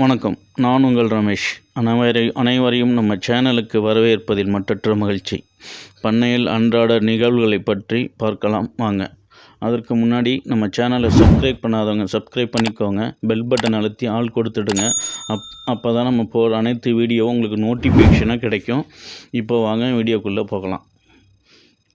வணக்கம். நான் உங்கள் ரமேஷ். அனைவரை அனைவரையும் நம்ம சேனலுக்கு வரவேற்பதில் மற்றற்ற மகிழ்ச்சி. பண்ணையில் அன்றாட நிகழ்வுகளை பற்றி பார்க்கலாம். வாங்க. அதற்கு முன்னாடி நம்ம சேனலை சப்ஸ்கிரைப் பண்ணாதவங்க சப்ஸ்கிரைப் பண்ணிக்கோங்க. பெல் பட்டன் அழுத்தி ஆள் கொடுத்துடுங்க. அப் அப்போ தான் நம்ம போகிற அனைத்து வீடியோவும் உங்களுக்கு நோட்டிஃபிகேஷனாக கிடைக்கும். இப்போ வாங்க வீடியோக்குள்ளே போகலாம்.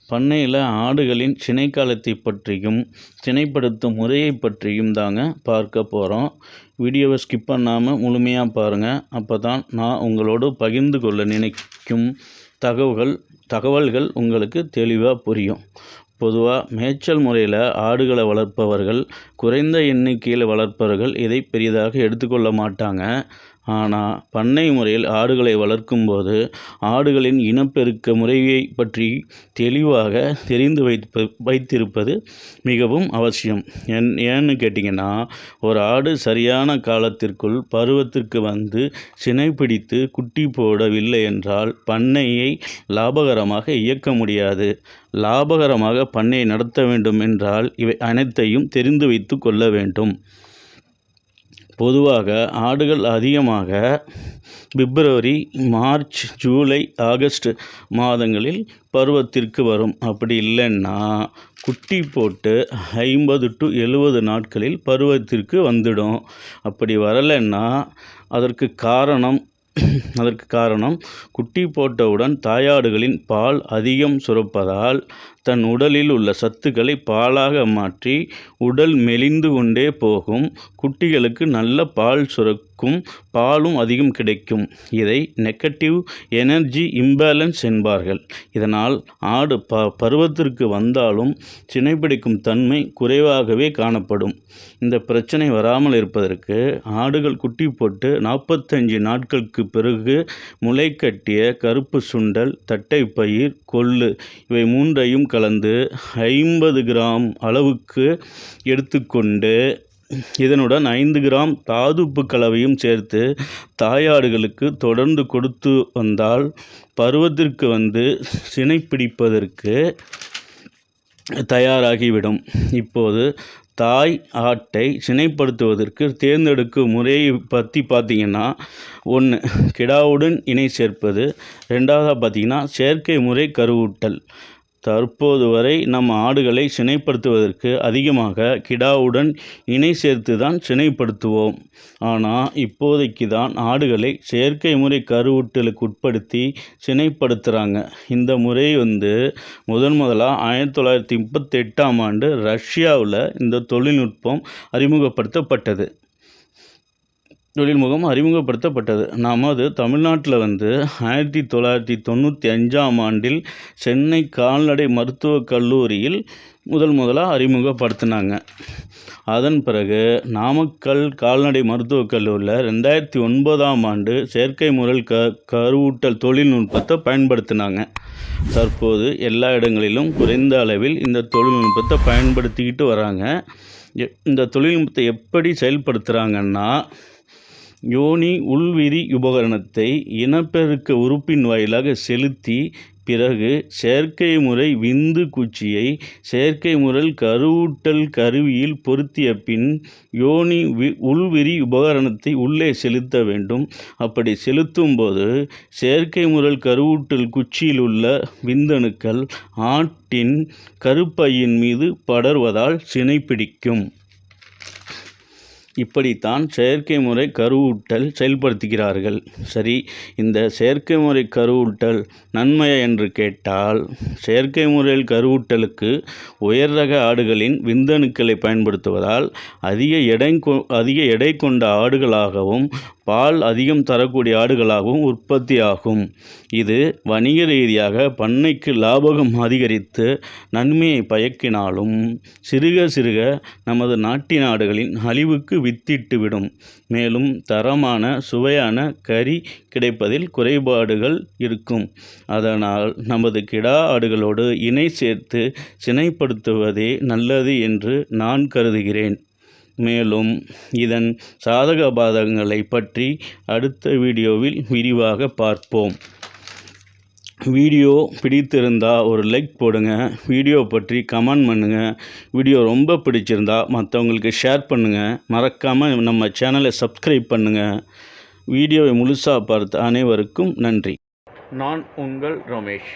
பண்ணையில் ஆடுகளின் சினைக்காலத்தை பற்றியும் சினைப்படுத்தும் முறையை பற்றியும் தாங்க பார்க்க போகிறோம் வீடியோவை ஸ்கிப் பண்ணாமல் முழுமையாக பாருங்கள் அப்போ தான் நான் உங்களோடு பகிர்ந்து கொள்ள நினைக்கும் தகவல்கள் தகவல்கள் உங்களுக்கு தெளிவாக புரியும். பொதுவாக மேய்ச்சல் முறையில் ஆடுகளை வளர்ப்பவர்கள் குறைந்த எண்ணிக்கையில் வளர்ப்பவர்கள் இதை பெரிதாக எடுத்துக்கொள்ள மாட்டாங்க. ஆனால் பண்ணை முறையில் ஆடுகளை வளர்க்கும்போது ஆடுகளின் இனப்பெருக்க முறையை பற்றி தெளிவாக தெரிந்து வைத்து வைத்திருப்பது மிகவும் அவசியம். என் ஏன்னு கேட்டிங்கன்னா ஒரு ஆடு சரியான காலத்திற்குள் பருவத்திற்கு வந்து சினை பிடித்து குட்டி போடவில்லை என்றால் பண்ணையை லாபகரமாக இயக்க முடியாது. லாபகரமாக பண்ணையை நடத்த வேண்டும் என்றால் இவை அனைத்தையும் தெரிந்து வைத்து கொள்ள வேண்டும். பொதுவாக ஆடுகள் அதிகமாக பிப்ரவரி மார்ச் ஜூலை ஆகஸ்ட் மாதங்களில் பருவத்திற்கு வரும். அப்படி இல்லைன்னா குட்டி போட்டு ஐம்பது டு எழுபது நாட்களில் பருவத்திற்கு வந்துடும். அப்படி வரலைன்னா அதற்கு காரணம் அதற்கு காரணம் குட்டி போட்டவுடன் தாயாடுகளின் பால் அதிகம் சுரப்பதால் தன் உடலில் உள்ள சத்துக்களை பாலாக மாற்றி உடல் மெலிந்து கொண்டே போகும். குட்டிகளுக்கு நல்ல பால் சுரக்கும் பாலும் அதிகம் கிடைக்கும். இதை நெகட்டிவ் எனர்ஜி இம்பேலன்ஸ் என்பார்கள். இதனால் ஆடு ப பருவத்திற்கு வந்தாலும் சினைப்பிடிக்கும் தன்மை குறைவாகவே காணப்படும். இந்த பிரச்சனை வராமல் இருப்பதற்கு ஆடுகள் குட்டி போட்டு நாற்பத்தஞ்சு நாட்களுக்கு பிறகு முளை கட்டிய கருப்பு சுண்டல் தட்டைப்பயிர் கொள்ளு இவை மூன்றையும் கலந்து ஐம்பது கிராம் அளவுக்கு எடுத்துக்கொண்டு இதனுடன் ஐந்து கிராம் தாதுப்பு கலவையும் சேர்த்து தாயாடுகளுக்கு தொடர்ந்து கொடுத்து வந்தால் பருவத்திற்கு வந்து சினை பிடிப்பதற்கு தயாராகிவிடும். இப்போது தாய் ஆட்டை சினைப்படுத்துவதற்கு தேர்ந்தெடுக்கும் முறையை பற்றி பார்த்தீங்கன்னா ஒன்று கிடாவுடன் இணை சேர்ப்பது ரெண்டாவதாக பார்த்தீங்கன்னா செயற்கை முறை கருவூட்டல். தற்போது வரை நம்ம ஆடுகளை சினைப்படுத்துவதற்கு அதிகமாக கிடாவுடன் இணை சேர்த்து தான் சினைப்படுத்துவோம். ஆனால் இப்போதைக்கு தான் ஆடுகளை செயற்கை முறை கருவூட்டலுக்கு உட்படுத்தி சினைப்படுத்துகிறாங்க இந்த முறை வந்து முதன் முதலாக ஆயிரத்தி தொள்ளாயிரத்தி முப்பத்தெட்டாம் ஆண்டு ரஷ்யாவில் இந்த தொழில்நுட்பம் அறிமுகப்படுத்தப்பட்டது. தொழில்முகம் அறிமுகப்படுத்தப்பட்டது. நமது தமிழ்நாட்டில் வந்து ஆயிரத்தி தொள்ளாயிரத்தி தொண்ணூற்றி அஞ்சாம் ஆண்டில் சென்னை கால்நடை மருத்துவக் கல்லூரியில் முதல் முதலாக அறிமுகப்படுத்தினாங்க. அதன் பிறகு நாமக்கல் கால்நடை மருத்துவக் கல்லூரியில் ரெண்டாயிரத்தி ஒன்பதாம் ஆண்டு செயற்கை முறை க கருவூட்டல் தொழில்நுட்பத்தை பயன்படுத்தினாங்க. தற்போது எல்லா இடங்களிலும் குறைந்த அளவில் இந்த தொழில்நுட்பத்தை பயன்படுத்திக்கிட்டு வராங்க. இந்த தொழில்நுட்பத்தை எப்படி செயல்படுத்துகிறாங்கன்னா யோனி உள்விரி உபகரணத்தை இனப்பெருக்க உறுப்பின் வாயிலாக செலுத்தி பிறகு செயற்கை முறை விந்து குச்சியை செயற்கை முறை கருவூட்டல் கருவியில் பொருத்திய பின் யோனி வி உள்விரி உபகரணத்தை உள்ளே செலுத்த வேண்டும். அப்படி செலுத்தும் போது செயற்கை முறை கருவூட்டல் குச்சியில் உள்ள விந்தணுக்கள் ஆட்டின் கருப்பையின் மீது படர்வதால் சினை பிடிக்கும் இப்படித்தான் செயற்கை முறை கருவூட்டல் செயல்படுத்துகிறார்கள். சரி இந்த செயற்கை முறை கருவூட்டல் நன்மையா என்று கேட்டால் செயற்கை முறையில் கருவூட்டலுக்கு உயர் ரக ஆடுகளின் விந்தணுக்களை பயன்படுத்துவதால் அதிக எடை கொ அதிக எடை கொண்ட ஆடுகளாகவும் பால் அதிகம் தரக்கூடிய ஆடுகளாகவும் உற்பத்தி ஆகும் இது வணிக ரீதியாக பண்ணைக்கு லாபகம் அதிகரித்து நன்மையை பயக்கினாலும் சிறுக சிறுக நமது நாட்டின் ஆடுகளின் அழிவுக்கு வித்திட்டுவிடும். மேலும் தரமான சுவையான கறி கிடைப்பதில் குறைபாடுகள் இருக்கும். அதனால் நமது கிடா ஆடுகளோடு இணை சேர்த்து சினைப்படுத்துவதே நல்லது என்று நான் கருதுகிறேன். மேலும் இதன் சாதக பாதகங்களை பற்றி அடுத்த வீடியோவில் விரிவாக பார்ப்போம். வீடியோ பிடித்திருந்தால் ஒரு லைக் போடுங்க. வீடியோ பற்றி கமெண்ட் பண்ணுங்கள் வீடியோ ரொம்ப பிடிச்சிருந்தா மற்றவங்களுக்கு ஷேர் பண்ணுங்கள் மறக்காமல் நம்ம சேனலை சப்ஸ்கிரைப் பண்ணுங்கள் வீடியோவை முழுசாக பார்த்த அனைவருக்கும் நன்றி. நான் உங்கள் ரமேஷ்.